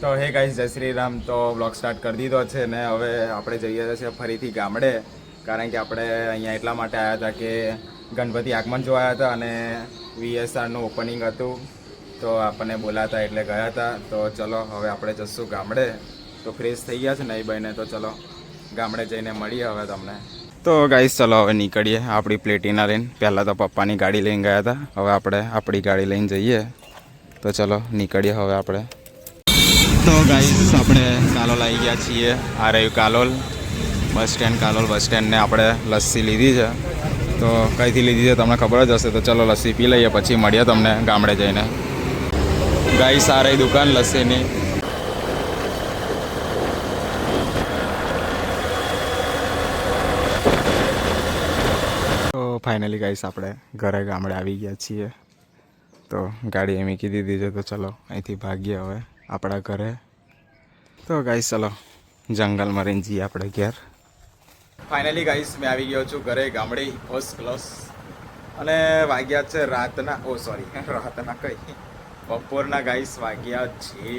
તો હે ગાઈસ જય શ્રી રામ. તો બ્લોગ સ્ટાર્ટ કરી દીધો છે ને, હવે આપણે જઈએ છીએ ફરીથી ગામડે. કારણ કે આપણે અહીંયા એટલા માટે આવ્યા હતા કે ગણપતિ આગમન જોયા હતા અને વીએસઆરનું ઓપનિંગ હતું. તો, આપણને બોલાતા એટલે ગયા હતા. તો, ચલો, હવે આપણે જશું ગામડે. તો ફ્રેશ થઈ ગયા છે નહીં બહેને તો, ચલો, ગામડે જઈને મળીએ હવે તમને. તો ગાઈસ ચલો, હવે નીકળીએ આપણી પ્લેટીના લઈને. પહેલાં તો પપ્પાની ગાડી લઈને ગયા હતા. હવે આપણે આપણી ગાડી લઈને જઈએ. તો, ચલો, નીકળીએ હવે આપણે. તો ગાઈસ આપણે કાલોલ આવી ગયા છીએ. આ રહ્યું Kalol bus stand. Kalol bus સ્ટેન્ડને આપણે લસ્સી લીધી છે. તો કઈથી લીધી છે તમને ખબર જ હશે. તો ચલો લસ્સી પી લઈએ, પછી મળીએ તમને ગામડે જઈને. ગાઈસ આ રહી દુકાન લસ્સીની. તો ફાઇનલી ગાઈસ આપણે ઘરે ગામડે આવી ગયા છીએ. તો ગાડી એમ મૂકી દીધી છે. તો ચલો અહીંથી ભાગીએ હવે. આપણા ઘરે. તો ગાઈસ ચલો, જંગલમાં રહીને જઈએ આપણે ઘેર. ફાઇનલી ગાઈસ મેં આવી ગયો છું ઘરે ગામડે ફર્સ્ટ ક્લાસ અને વાગ્યા છે રાતના, ઓ સોરી રાતના કઈ. બપોરના ગાઈસ વાગ્યા છે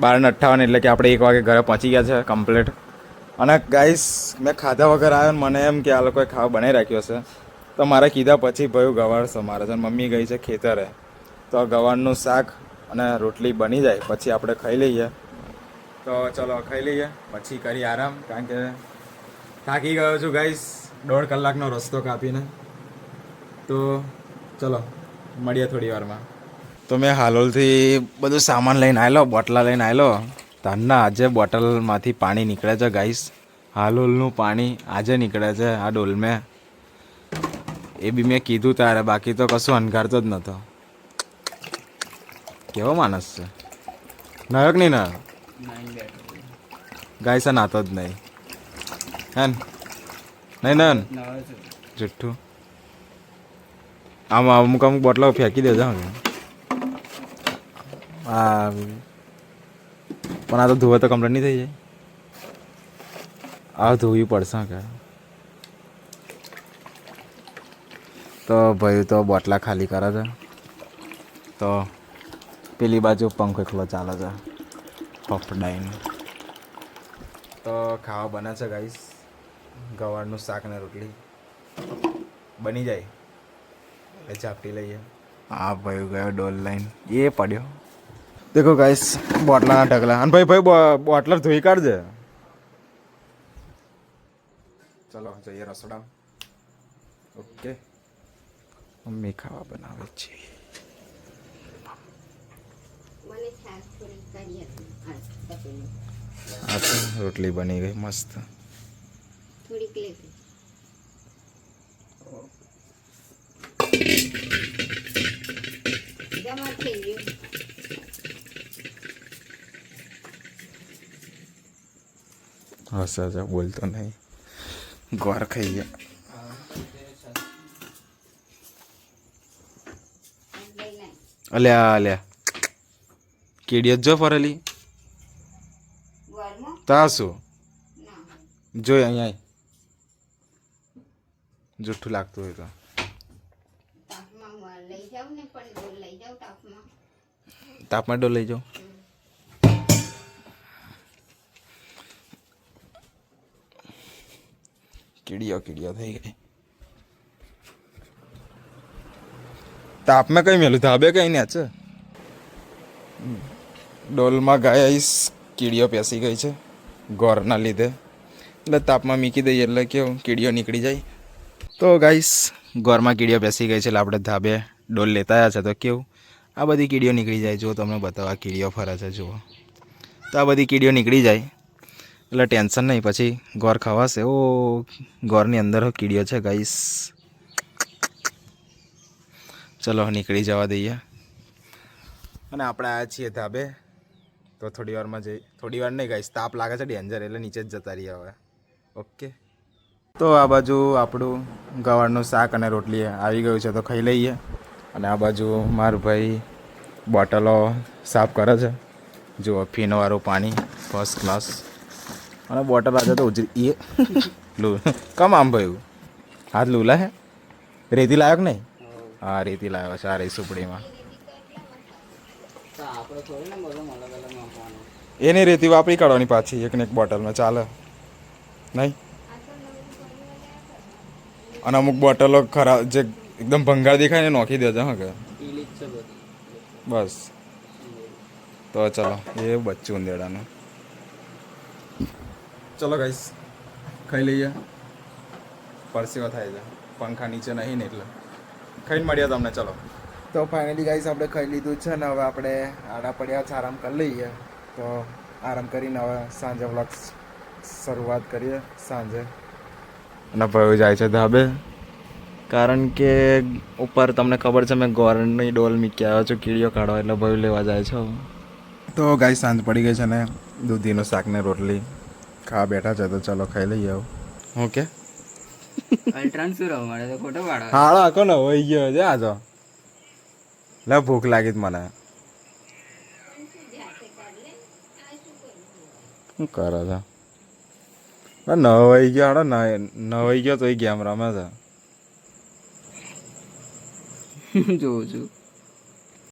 બાર ને અઠ્ઠાવન એટલે કે આપણે એક વાગે ઘરે પહોંચી ગયા છે કમ્પ્લીટ અને ગાઈસ મેં ખાધા વગર આવ્યો મને એમ કે આ લોકોએ ખાવા બનાવી રાખ્યો છે. તો મારે કીધા પછી ભયું ગવાડ સમારે છે મમ્મી ગઈ છે ખેતરે. તો ગવારનું શાક અને રોટલી બની જાય, પછી આપણે ખાઈ લઈએ. તો ચલો, ખાઈ લઈએ, પછી કરી આરામ, કારણ કે થાકી ગયો છું ગાઈસ દોઢ કલાકનો રસ્તો કાપીને. તો ચલો, મળીએ થોડી વારમાં. તો મેં હાલોલથી બધું સામાન લઈને આવેલો, બોટલા લઈને આવેલો. તારના આજે બોટલમાંથી પાણી નીકળે છે ગાઈસ હાલોલનું પાણી આજે નીકળે છે આ ડોલમે. એ બી મેં કીધું તારે બાકી તો કશું અનગારતો જ નહોતો. કેવો માણસ છે? નાયક નહીં ના ગાય છે, નાતો જ નહીં. હે નહીં નન જુઠ્ઠું. આમ અમુક અમુક બોટલો ફેંકી દેજો હવે. આ પણ આ તો ધોવે તો કમ્પ્લેટ નહીં થઈ જાય. આ ધોવી પડશે કે તો ભાઈ, તો બોટલા ખાલી કરે છે. તો પેલી બાજુ પંખો એકલો ચાલે છે. ફફડાઈને તો ખાવા બને છે ગાઈસ. ગવારનું શાક ને રોટલી. બની જાય. એટલે ચાપટી લઈએ. હા ભાઈ ગયો ડોલ લાઈન. એ પડ્યો. દેખો ગાઈસ બોટલાના ઢગલા. અને ભાઈ ભાઈ બોટલર ધોઈ કાઢજે. ચલો જઈએ રસોડા ઓકે. મમ્મી ખાવા બનાવે છે મને છાશ થોડી કરી હતી આ તપેલી આ તો રોટલી બની ગઈ મસ્ત. થોડીક ગયું. હશે હશે બોલતો નહીં. ગોર ખાઈ ગયા. અલ્યા અલ્યા. કીડીઓ જ ફરેલી? તા શું? જોઈ અહીંયા. જુઠ્ઠું લાગતું હોય તો. તાપમાં ડો લઈ જાઓ કીડીઓ કીડીઓ થઈ ગઈ તાપમાં કઈ મેલું? ધાબે કઈ ને છે? ડોલમાં ગાય આઈસ, કીડીઓ પેસી ગઈ છે, ગોરના લીધે. એટલે તાપમાં મૂકી દઈએ એટલે કેવું, કીડીઓ નીકળી જાય. તો ગાઈસ, ગોરમાં કીડીઓ બેસી ગઈ છે એટલે આપણે ધાબે ડોલ લેતા આવ્યા છે. તો કેવું, આ બધી કીડીઓ નીકળી જાય. જો તમને બતાવવા કીડીઓ ફરે છે, જુઓ. તો આ બધી કીડીઓ નીકળી જાય. એટલે ટેન્શન નહીં, પછી ગોર ખવાશે. ઓ, ગોરની અંદર કીડીઓ છે, ગાઈસ. ચલો, નીકળી જવા દઈએ. અને આપણે આવ્યા છીએ ધાબે. તો થોડી વારમાં જઈ, થોડી વાર નહીં ગાઈસ તાપ લાગે છે ડેન્જર, એટલે નીચે જ જતા રહીએ હવે. ઓકે. તો આ બાજુ આપણું ગવારનું શાક અને રોટલી આવી ગયું છે, તો ખાઈ લઈએ. અને આ બાજુ મારો ભાઈ બોટલો સાફ કરે છે. જુઓ ફીનવાળું પાણી ફર્સ્ટ ક્લાસ અને બોટલ આજે તો ઉજરી, એ, લુ, કમ આમ ભાઈ હાથ લુલા હે? રેતી લાયક નહીં? હા, રેતી લાવ્યો છે આ રહી સુપડીમાં એની રેતી વાપરી કાઢવાની પાછી એક ને એક બોટલમાં. ચાલે. નહીં? અને અમુક બોટલો ખરાબ જે એકદમ ભંગાર દેખાય ને નોખી દેજો, હા કે. બસ. તો ચલો, એ બચ્ચું ઉંદેડાનું. ચલો ગાઈસ ખાઈ લઈએ. પરસેવા થાય છે. પંખા નીચે નહીં ને એટલે. ખાઈને મળ્યા તમને, ચલો. તો ફાઇનલી ગાઈસ આપણે ખાઈ લીધું છે ને હવે આપણે આડા પડ્યા છે આરામ કરી લઈએ. તો આરામ કરીને હવે સાંજે વ્લોગ શરૂઆત કરીએ સાંજે. અને ભાઈ જાય છે ધાબે. કારણ કે ઉપર તમને ખબર છે મેં ગોરની ડોલ મીકી આવ્યો છું કીડીઓ કાઢવા એટલે ભયું લેવા જાય છે તો ગાય સાંજ પડી ગઈ છે ને દૂધીનું શાક ને રોટલી. ખાવા બેઠા છે તો ચાલો ખાઈ લઈએ આવું ઓકે. શું રહો તો ખોટો પાડો. હાલો આખો ને હોઈ ગયો છે આ તો લે ભૂખ લાગી જ મને. શું કરે છે? નવાઈ ગયો હાડો નવાઈ ગયો તો એ ગેમ રમે છે. જોઉં છું.